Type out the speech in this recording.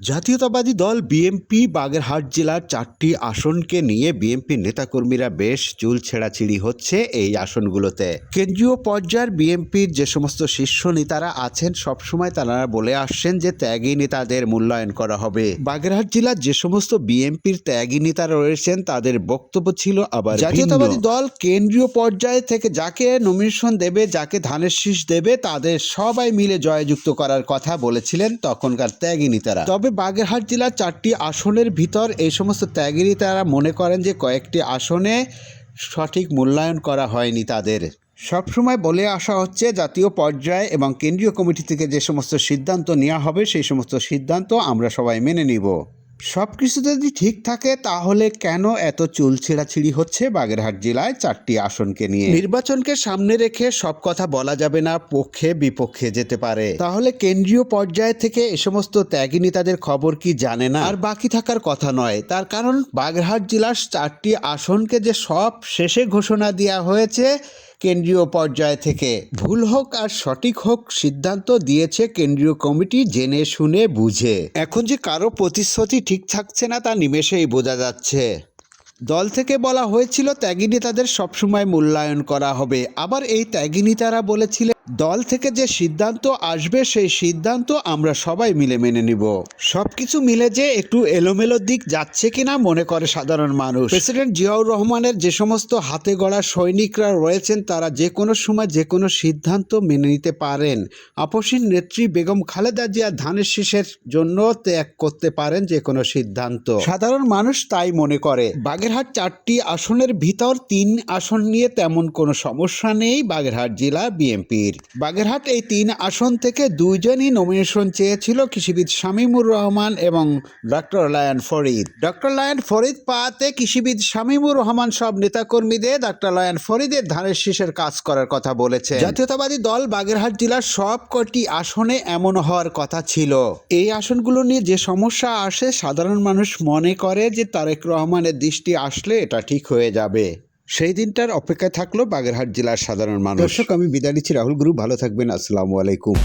জাতীয়তাবাদী দল বিএনপি বাগেরহাট জেলার চারটি আসনকে নিয়ে বিএনপির নেতাকর্মীরা বেশ চুল ছেঁড়াছিড়ি হচ্ছে এই আসনগুলোতে। কেন্দ্রীয় পর্যায়ের বিএনপির যে সমস্ত শীর্ষ নেতারা আছেন, সবসময় তারা বলে আসছেন যে ত্যাগী নেতাদের মূল্যায়ন করা হবে। বাগেরহাট জেলার যে সমস্ত বিএনপির ত্যাগী নেতারা রয়েছেন, তাদের বক্তব্য ছিল আবার জাতীয়তাবাদী দল কেন্দ্রীয় পর্যায়ে থেকে যাকে নমিনেশন দেবে, যাকে ধানের শীষ দেবে, তাদের সবাই মিলে জয়যুক্ত করার কথা বলেছিলেন তখনকার ত্যাগী নেতারা। তবে বাগেরহাট জেলার চারটি আসনের ভিতর এই সমস্ত ত্যাগেরই তারা মনে করেন যে কয়েকটি আসনে সঠিক মূল্যায়ন করা হয়নি তাদের। সবসময় বলে আসা হচ্ছে, জাতীয় পর্যায়ে এবং কেন্দ্রীয় কমিটি থেকে যে সমস্ত সিদ্ধান্ত নেওয়া হবে, সেই সমস্ত সিদ্ধান্ত আমরা সবাই মেনে নিব। সব কিছু যদি ঠিক থাকে, তাহলে কেন এত চুল ছিঁড়াছিঁড়ি হচ্ছে বাগেরহাট জেলায় চারটি আসনকে নিয়ে? নির্বাচনকে সামনে রেখে সব কথা বলা যাবে না, পক্ষে বিপক্ষে যেতে পারে। তাহলে কেন্দ্রীয় পর্যায় থেকে এ সমস্ত ত্যাগী নেতাদের খবর কি জানে না? আর বাকি থাকার কথা নয়, তার কারণ বাগেরহাট জেলার চারটি আসনকে যে সব শেষে ঘোষণা দেওয়া হয়েছে কেন্দ্রীয় পর্যায় থেকে। ভুল হোক আর সঠিক হোক সিদ্ধান্ত দিয়েছে কেন্দ্রীয় কমিটি জেনে শুনে বুঝে। এখন যে কারও প্রতিশ্রুতি ঠিক থাকছে না তা নিমেষেই বোঝা যাচ্ছে। দল থেকে বলা হয়েছিল ত্যাগী নেতাদের সবসময় মূল্যায়ন করা হবে। আবার এই ত্যাগী নেতারা বলেছিলেন দল থেকে যে সিদ্ধান্ত আসবে, সেই সিদ্ধান্ত আমরা সবাই মিলে মেনে নিব। সবকিছু মিলে যে একটু এলোমেলো দিক যাচ্ছে কিনা মনে করে সাধারণ মানুষ। প্রেসিডেন্ট জিয়াউর রহমানের যে সমস্ত হাতে গড়া সৈনিকরা রয়েছেন, তারা যে কোনো সময় যে কোনো সিদ্ধান্ত মেনে নিতে পারেন। আপসীন নেত্রী বেগম খালেদা জিয়া ধানের শীষের জন্য ত্যাগ করতে পারেন যে কোনো সিদ্ধান্ত। সাধারণ মানুষ তাই মনে করে। বাগেরহাট চারটি আসনের ভিতর তিন আসন নিয়ে তেমন কোনো সমস্যা নেই বাগেরহাট জেলা বিএনপির। বাগেরহাট। এই তিন আসন থেকে দুইজনই নমিনেশন চেয়েছিল কৃষিবিদ শামীমুর রহমান এবং doctor lion Farid doctor lion Farid পাতে কৃষিবিদ শামীমুর রহমান সব নেতাকর্মীদের ডক্টর লায়ন ফরিদের ধানের শীষের কাজ করার কথা বলেছে জাতীয়তাবাদী দল বাগেরহাট জেলার সব কটি আসনে এমন হওয়ার কথা ছিল। এই আসনগুলো নিয়ে যে সমস্যা আসে, সাধারণ মানুষ মনে করে যে তারেক রহমানের দৃষ্টি আসলে এটা ঠিক হয়ে যাবে। সেই দিনটার অপেক্ষায় থাকল বাগেরহাট জেলার সাধারণ মানুষ। দর্শক, আমি বিদায় নিচ্ছি। রাহুল গুরু, ভালো থাকবেন। আসসালামু আলাইকুম।